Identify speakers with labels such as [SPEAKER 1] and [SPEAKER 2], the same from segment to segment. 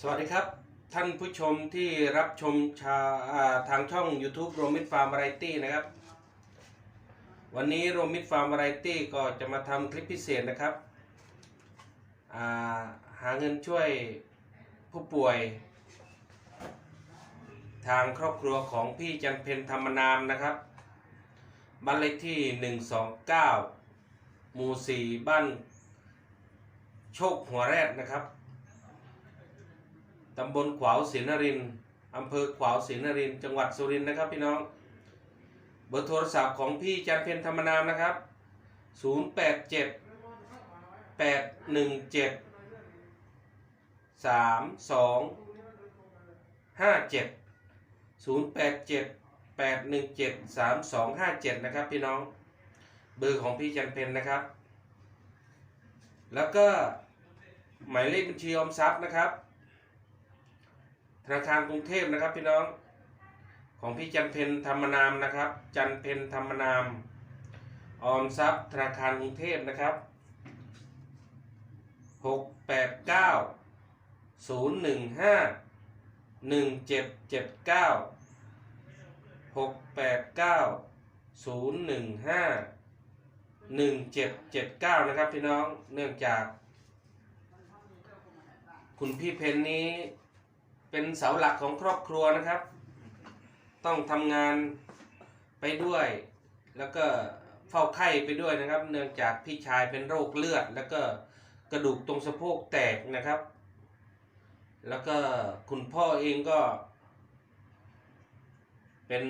[SPEAKER 1] สวัสดีครับ ท่านผู้ชมที่รับชมชาาทางช่อง YouTube โรมิดฟาร์ม v าไรตี้นะครับ วันนี้โรมิดฟาร์ม v าไรตี้ก็จะมาทำคลิปพิเศษนะครับาหาเงินช่วยผู้ป่วย ทางครอบครัวของพี่จันเพนธรรมนามนะครับบ้านเลขที่ 129 หมู่ 4 บ้านโชคหัวแรดนะครับ ตำบลขวาวศรีนรินอำเภอขวาวศรีนรินจังหวัดสุรินทร์นะครับพี่น้อง เบอร์โทรศัพท์ของพี่จันเพนธรรมนามนะครับ 087 817 3257 087 817 3257 นะครับพี่น้อง เบอร์ของพี่จันเพนนะครับ แล้วก็หมายเลขบัญชีออมทรัพย์นะครับ ธนาคารกรุงเทพนะครับพี่น้องของพี่จันเพนธรรมนามนะครับ จันเพนธรรมนามออมทรัพย์ธนาคารกรุงเทพนะครับหกแปดเก้าศูนย์หนึ่งห้าหนึ่งเจ็ดเจ็ดเก้าหกแปดเก้าศูนย์หนึ่งห้าหนึ่งเจ็ดเจ็ดเก้านะครับพี่น้องเนื่องจาก คุณพี่เพนนี้ เป็นเสาหลักของครอบครัวนะครับ ต้องทำงานไปด้วย แล้วก็เฝ้าไข้ไปด้วยนะครับ เนื่องจากพี่ชายเป็นโรคเลือด แล้วก็กระดูกตรงสะโพกแตกนะครับ แล้วก็คุณพ่อเองก็ เป็น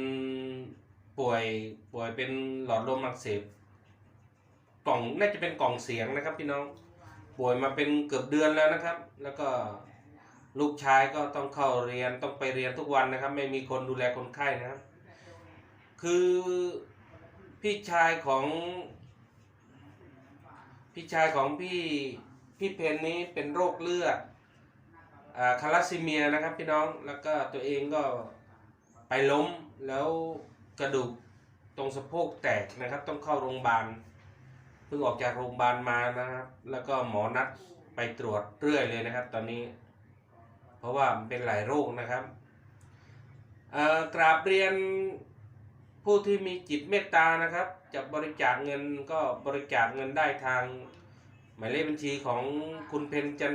[SPEAKER 1] ป่วยป่วยเป็นหลอดลมอักเสบกล่องน่าจะเป็นกล่องเสียงนะครับพี่น้องป่วยมาเป็นเกือบเดือนแล้วนะครับ แล้วก็ ลูกชายก็ต้องเข้าเรียนต้องไปเรียนทุกวันนะครับ ไม่มีคนดูแลคนไข้นะครับ คือพี่ชายของ พี่ชายของพี่พี่เพนนี้เป็นโรคเลือดอ่าคาลาซิเมียนะครับพี่น้องแล้วก็ตัวเองก็ไปล้มแล้วกระดูกตรงสะโพกแตกนะครับ ต้องเข้าโรงพยาบาลเพิ่งออกจากโรงพยาบาลมานะครับ แล้วก็หมอนัดไปตรวจเรื่อยเลยนะครับ ตอนนี้ ราะว่ามันเป็นหลายโรคนะครับกราบเรียนผู้ที่มีจิตเมตตานะครับ จะบริจาคเงินก็บริจาคเงินได้ทาง หมายเลขบัญชีของคุณเพนจัน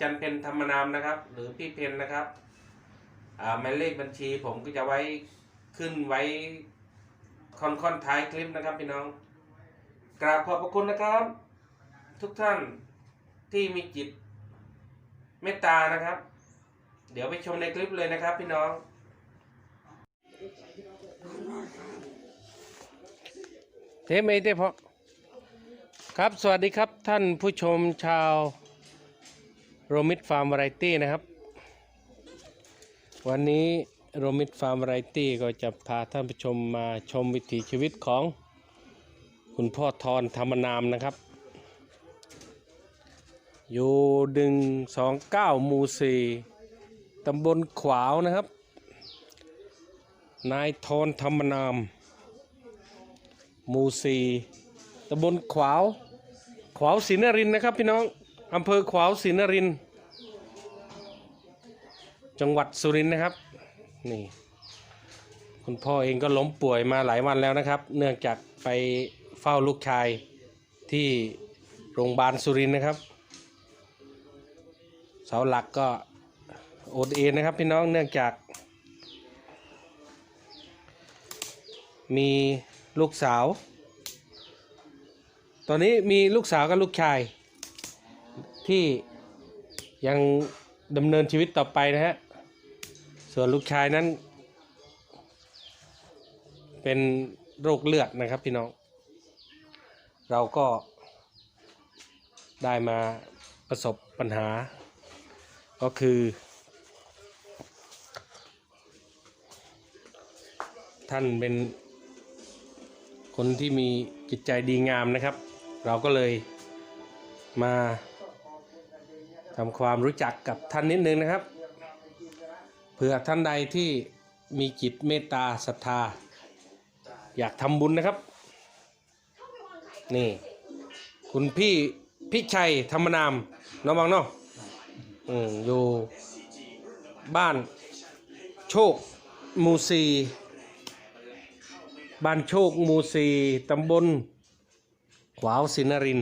[SPEAKER 1] จันเพนธรรมนามนะครับ หรือพี่เพนนะครับหมายเลขบัญชีผมก็จะไว้ขึ้นไว้ค่อนค่อนๆท้ายคลิปนะครับพี่น้องกราบขอบพระคุณนะครับ ทุกท่านที่มีจิต เมตตานะครับ เดี๋ยวไปชมในคลิปเลยนะครับ พี่น้องเทมเอเตพอครับ สวัสดีครับท่านผู้ชมชาวโรมิดฟาร์มวาไรตี้นะครับ วันนี้โรมิดฟาร์มวาไรตี้ก็จะพาท่านผู้ชมมาชมวิถีชีวิตของคุณพ่อทอนธรรมนามนะครับ อยู่ดึงสองเก้ามูสีตำบลขวาวนะครับ นายทอนธรรมนามมูสีตำบลขวาว ขวาวศรีนรินนะครับพี่น้องอำเภอขวาวศรีนริน จังหวัดสุรินทร์นะครับนี่คุณพ่อเองก็ล้มป่วยมาหลายวันแล้วนะครับ เนื่องจากไปเฝ้าลูกชายที่โรงพยาบาลสุรินทร์นะครับ สาหลักก็โอดเอ็นนะครับพี่น้องเนื่องจาก มีลูกสาว ตอนนี้มีลูกสาวกับลูกชาย ที่ยังดำเนินชีวิตต่อไปนะฮะ ส่วนลูกชายนั้น เป็นโรคเลือดนะครับพี่น้อง เราก็ได้มาประสบปัญหา ก็คือ ท่านเป็น คนที่มีจิตใจดีงามนะครับ เราก็เลยมาทำความรู้จักกับท่านนิดนึงนะครับเผื่อท่านใดที่มีจิตเมตตาศรัทธา อยากทำบุญนะครับ นี่ คุณพี่พิชัยธรรมนามน้องบังเนาะ อืมอยู่บ้านโชคมูซีบ้านโชคมูซีตำบลขวาวสินริน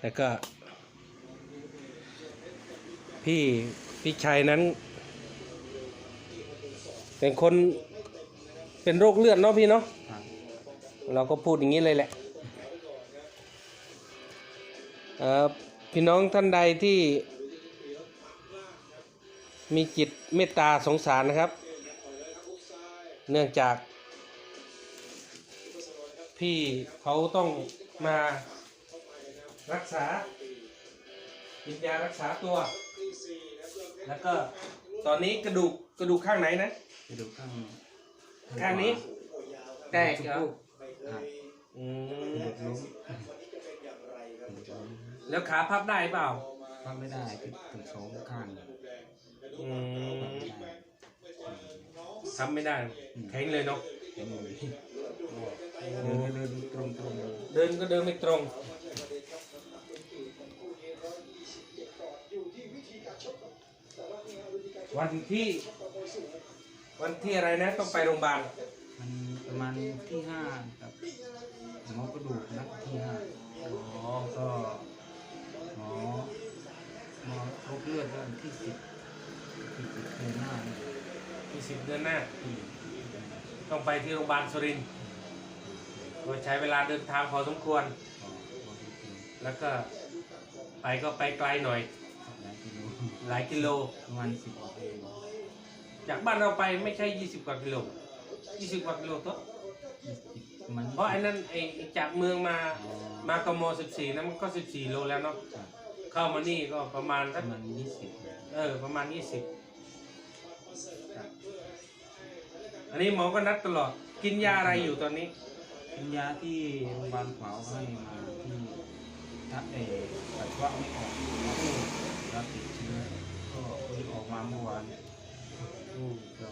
[SPEAKER 1] แล้วก็ พี่พี่ชัยนั้น เป็นคนเป็นโรคเลือดเนาะพี่เนาะเราก็พูดอย่างนี้เลยแหละเอ่อ พี่น้องท่านใดที่ มีจิตเมตตาสงสารนะครับ เนื่องจาก พี่เขาต้องมารักษากินยารักษาตัว แล้วก็ตอนนี้กระดูกกระดูกข้างไหนนะ
[SPEAKER 2] ไปดูข้าง
[SPEAKER 1] ข้างนี้แตกเหรอ
[SPEAKER 2] ครับ
[SPEAKER 1] อื
[SPEAKER 2] กระม
[SPEAKER 1] แล้วขาพับได้เปล่า
[SPEAKER 2] พับไม่ได้ติดถึงสองข้าง
[SPEAKER 1] อื
[SPEAKER 2] พับ
[SPEAKER 1] ม
[SPEAKER 2] ไม่ได้
[SPEAKER 1] ทำไม่ได้ แข็งเลยเนาะ
[SPEAKER 2] เห็นเลยเดินก็เดินตรงตรง
[SPEAKER 1] เดินก็เดินไม่ตรงวันที่ วันที่อะไรนะต้องไปโรงพยาบาล
[SPEAKER 2] มันประมาณที่ห้าครับหมอกระดูกนัดที่ห้า
[SPEAKER 1] อ๋อ
[SPEAKER 2] ก็หมอหมอร บเลือดวันที่สิบที่สิบเดือนหน้านี่
[SPEAKER 1] ที่สิบเดือนหน้า
[SPEAKER 2] ที่
[SPEAKER 1] ต้องไปที่โรงพยาบาลสุรินทร์โดยใช้เวลาเดินทางพอสมควร
[SPEAKER 2] ก็วันที่สิบ
[SPEAKER 1] แล้วก็ไปก็ไปไกลหน่อย
[SPEAKER 2] หลายกิโล
[SPEAKER 1] หลายกิโล
[SPEAKER 2] ประมาณสิบกว่ากิโล
[SPEAKER 1] จากบ้านเราไปไม่ใช่ 20 กว่ากิโล 20 กว่ากิโลตัว
[SPEAKER 2] ยี่สิบประมาณ
[SPEAKER 1] เพราะไอ้นั่นไอ้ไอ้จากเมืองมา
[SPEAKER 2] อ๋อ
[SPEAKER 1] มากม14นั้นมันก็ 14 โลแล้วเนาะ
[SPEAKER 2] ครับ
[SPEAKER 1] เข้ามานี่ก็ประมาณ
[SPEAKER 2] ป
[SPEAKER 1] สัก
[SPEAKER 2] ระมาณยี่สิบ
[SPEAKER 1] เออประมาณ20อันนี้หมอก็นัดตลอด กินยาอะไรอยู่ตอนนี้
[SPEAKER 2] เป็นยาที่โรงพยาบาลขวาวให้มาที่ถ้าเออปัสสาวะไม่ออกแล้วติดเชื้อก็เพิ่งออกมาเมื่อวานก็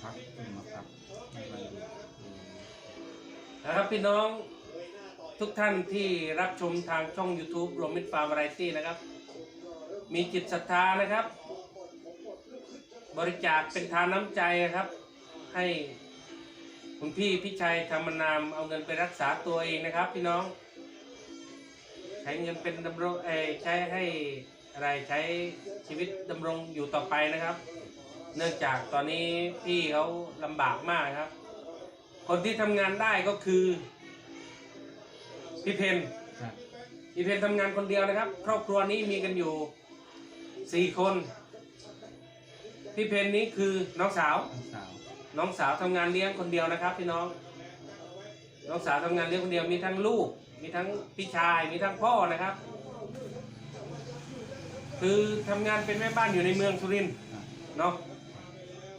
[SPEAKER 2] พักเพิ่งมาพักไม่ไปดู
[SPEAKER 1] นะครับพี่น้อง ทุกท่านที่รับชมทางช่อง YouTube รวมมิตรฟาร์มไรตี้นะครับ มีจิตศรัทธานะครับ บริจาคเป็นทานน้ำใจนะครับ ให้คุณพี่พี่ชัยธรรมนามเอาเงินไปรักษาตัวเองนะครับ พี่น้อง ใช้เงินเป็นดำรงใช้ให้อะไรใช้ชีวิตดำรงอยู่ต่อไปนะครับ เนื่องจากตอนนี้พี่เขาลำบากมากครับ คนที่ทำงานได้ก็คือ พี่เพน
[SPEAKER 2] ครับ
[SPEAKER 1] พี่เพนทำงานคนเดียวนะครับ ครอบครัวนี้มีกันอยู่สี่คน พี่เพนนี้คือน้องสาว
[SPEAKER 2] น้องสาว
[SPEAKER 1] น้องสาวทำงานเลี้ยงคนเดียวนะครับ พี่น้อง น้องสาวทำงานเลี้ยงคนเดียวมีทั้งลูก มีทั้งพี่ชาย มีทั้งพ่อนะครับ คือทำงานเป็นแม่บ้านอยู่ในเมืองสุรินทร์
[SPEAKER 2] ครับ
[SPEAKER 1] เนาะ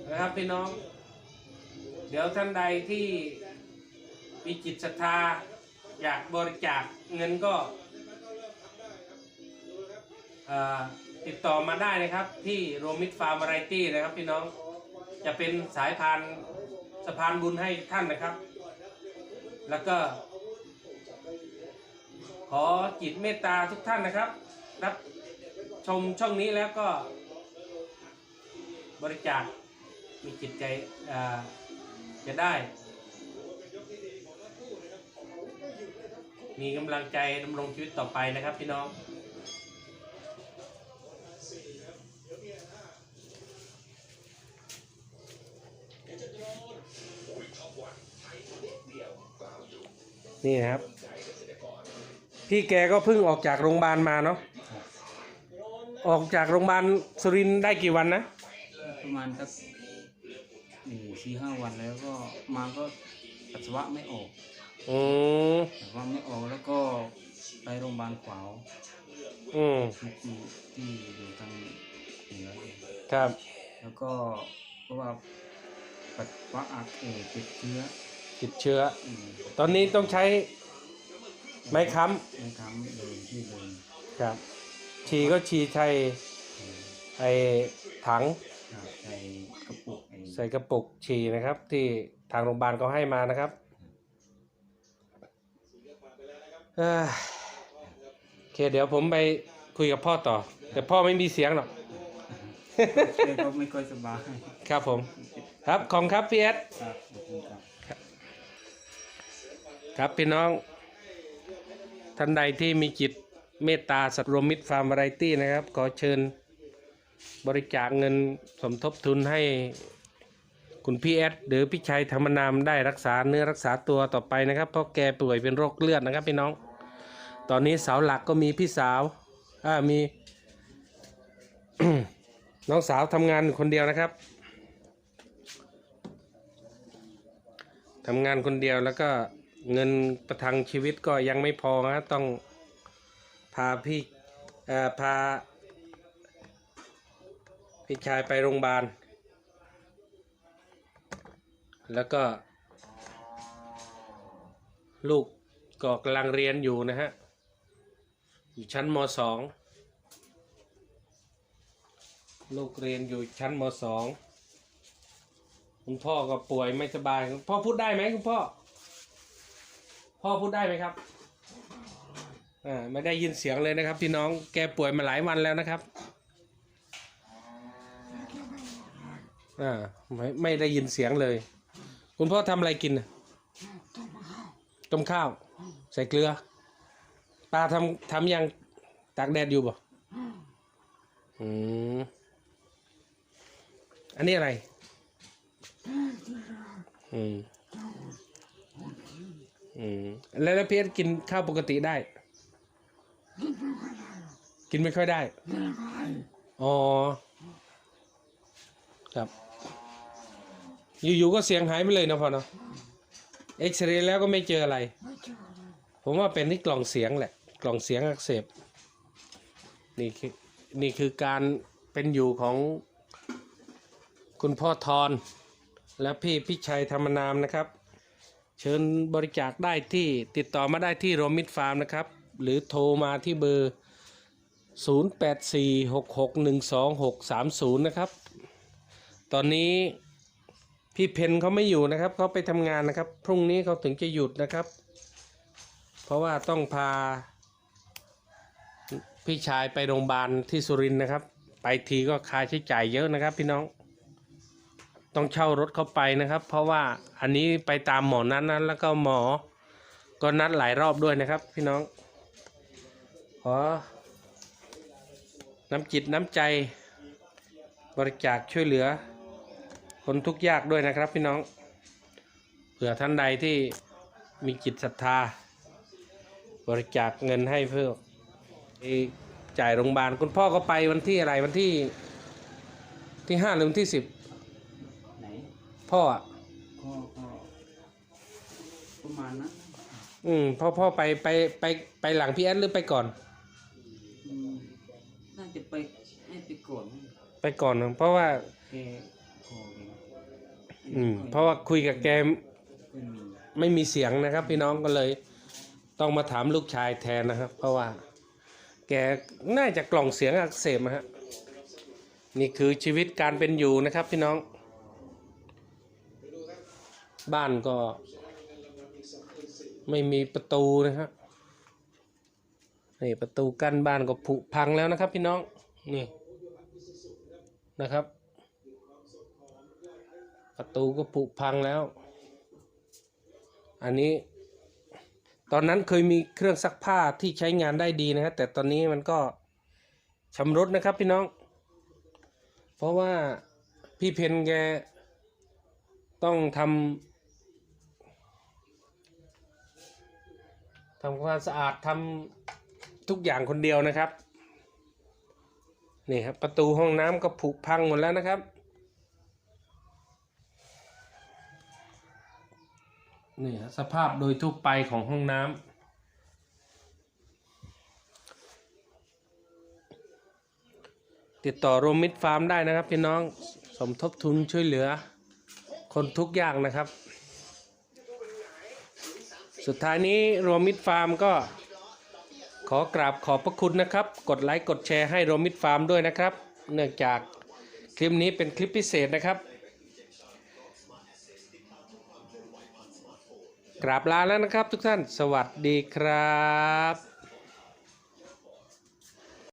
[SPEAKER 1] นะครับพี่น้อง เดี๋ยวท่านใดที่มีจิตศรัทธา อยากบริจาคเงินก็ติดต่อมาได้นะครับ ที่โรมิตฟาร์มไรตี้นะครับพี่น้องจะเป็นสายพานสะพานบุญให้ท่านนะครับ แล้วก็ ขอจิตเมตตาทุกท่านนะครับ รับชมช่องนี้แล้วก็ บริจาคมีจิตใจจะได้ มีกำลังใจดำรงชีวิตต่อไปนะครับพี่น้องนี่นะครับ พี่แกก็เพิ่งออกจากโรงพยาบาลมาเนาะออกจากโรงพยาบาลสุรินทร์ได้กี่วันนะ
[SPEAKER 2] ประมาณสักนี่สี่ห้าวันแล้วก็มาก็ปัสสาวะไม่ออก
[SPEAKER 1] อืม
[SPEAKER 2] ปัสสาวะไม่ออกแล้วก็ไปโรงพยาบาลขวาว
[SPEAKER 1] อืม
[SPEAKER 2] ที่ที่ที่อยู่ทางเหนือ
[SPEAKER 1] ครับ
[SPEAKER 2] แล้วก็เพราะว่าปัสสาวะอักเอติดเชื้อ
[SPEAKER 1] ติดเชื้อ
[SPEAKER 2] อืม
[SPEAKER 1] ตอนนี้ต้องใช้ไม้ค้
[SPEAKER 2] ไม่ทำเลยที่เลยำ
[SPEAKER 1] ครับ ฉี่ก็ฉี่ใช้ไอ้ถัง
[SPEAKER 2] ครับใส่กระปุกไอ้
[SPEAKER 1] ใส่กระปุกฉี่นะครับ ที่ทางโรงพยาบาลเขาให้มานะครับเอ้ย โอเค เดี๋ยวผมไปคุยกับพ่อต่อ แต่พ่อไม่มีเสียงหรอก
[SPEAKER 2] แกก็ไม่ค่อยสบาย
[SPEAKER 1] ครับผม ครับขอบคุณครับพี่แอด
[SPEAKER 2] ครับขอบคุณครับ
[SPEAKER 1] ครับพี่น้อง ท่านใดที่มีจิตเมตตาสัตว์รวมมิตรฟาร์มวาไรตี้นะครับ ขอเชิญบริจาคเงินสมทบทุนให้คุณพี่แอดหรือพี่ชัยธรรมนามได้รักษาเนื้อรักษาตัวต่อไปนะครับ เพราะแกป่วยเป็นโรคเลือดนะครับพี่น้อง ตอนนี้เสาหลักก็มีพี่สาวอ่ามี น้องสาวทำงานคนเดียวนะครับทำงานคนเดียวแล้วก็เงินประทังชีวิตก็ยังไม่พอนะต้องพาพี่เอ่อพาพี่ชายไปโรงพยาบาล แล้วก็ ลูกก็กำลังเรียนอยู่นะฮะ อยู่ชั้นมสองลูกเรียนอยู่ชั้นมสองคุณพ่อก็ป่วยไม่สบายพ่อพูดได้ไหมคุณพ่อ พ่อพูดได้ไหมครับอ่าไม่ได้ยินเสียงเลยนะครับพี่น้องแกป่วยมาหลายวันแล้วนะครับอ่าไม่ไม่ได้ยินเสียงเลย คุณพ่อทำอะไรกินน่ะต้มข้าว ใส่เกลือ ปลาทำทำยังตากแดดอยู่บ่อืมอันนี้อะไร อืม อืม แล้วแล้วเพี่อสกินข้าวปกติได้ กินไม่ค่อยได้ อ๋อ ครับ อยู่ๆก็เสียงหายไปเลยนะพ่อเนาะ เอ็กซเรย์แล้วก็ไม่เจออะไร ผมว่าเป็นที่กล่องเสียงแหละ กล่องเสียงอักเสบนี่คือนี่คือการเป็นอยู่ของคุณพ่อทอนและพี่พิชัยธรรมนามนะครับ เชิญบริจาคได้ที่ติดต่อมาได้ที่โรมิดฟาร์มนะครับ หรือโทรมาที่เบอร์ 0846612630 นะครับ ตอนนี้พี่เพนเขาไม่อยู่นะครับเขาไปทำงานนะครับ พรุ่งนี้เขาถึงจะหยุดนะครับ เพราะว่าต้องพา พี่ชายไปโรงพยาบาลที่สุรินทร์นะครับ ไปทีก็ค่าใช้จ่ายเยอะนะครับ พี่น้อง ต้องเช่ารถเข้าไปนะครับ เพราะว่าอันนี้ไปตามหมอนั้นนั้น แล้วก็หมอ ก็นัดหลายรอบด้วยนะครับ พี่น้องขอน้ำจิตน้ำใจ บริจาคช่วยเหลือ คนทุกข์ยากด้วยนะครับ พี่น้องเผื่อท่านใดที่มีจิตศรัทธา บริจาคเงินให้เพื่อ ไปจ่ายโรงพยาบาลคุณพ่อก็ไปวันที่อะไรวันที่ที่ห้าหรือวันที่สิบ
[SPEAKER 2] ไหน
[SPEAKER 1] พ่ออะ
[SPEAKER 2] ก็ก็ประมาณนั้น
[SPEAKER 1] อืมพ่อพ่อไปไปไปไปหลังพี่แอดหรือไปก่อน
[SPEAKER 2] อืมน่าจะไปให้ไปก่อน
[SPEAKER 1] ไปก่อนนะเพราะว่า
[SPEAKER 2] แกคอแก
[SPEAKER 1] อืมเพราะว่าคุยกับแก
[SPEAKER 2] ไม่มี
[SPEAKER 1] ไม่มีเสียงนะครับ พี่น้องก็เลย ต้องมาถามลูกชายแทนนะครับ เพราะว่า แกน่าจะกล่องเสียงอักเสบนะฮะนี่คือชีวิตการเป็นอยู่นะครับพี่น้อง บ้านก็ ไม่มีประตูนะครับนี่ประตูกั้นบ้านก็ผุพังแล้วนะครับพี่น้องนี่นะครับ ประตูก็ผุพังแล้ว อันนี้ อนนั้นเคยมีเครื่องซักผ้าที่ใช้งานได้ดีนะครับแต่ตอนนี้มันก็ชำรุดนะครับพี่น้อง เพราะว่าพี่เพนแกต้องทำทำความสะอาดทำทุกอย่างคนเดียวนะครับนี่ครับประตูห้องน้ำก็ผุพังหมดแล้วนะครับ นี่ฮะสภาพโดยทั่วไปของห้องน้ำติดต่อโรมิดฟาร์มได้นะครับพี่น้องสมทบทุนช่วยเหลือ คนทุกอย่างนะครับ สุดท้ายนี้โรมิดฟาร์มก็ขอกราบขอบพระคุณนะครับ กดไลค์กดแชร์ให้โรมิดฟาร์มด้วยนะครับ เนื่องจากคลิปนี้เป็นคลิปพิเศษนะครับ กราบลาแล้วนะครับทุกท่านสวัสดีครับ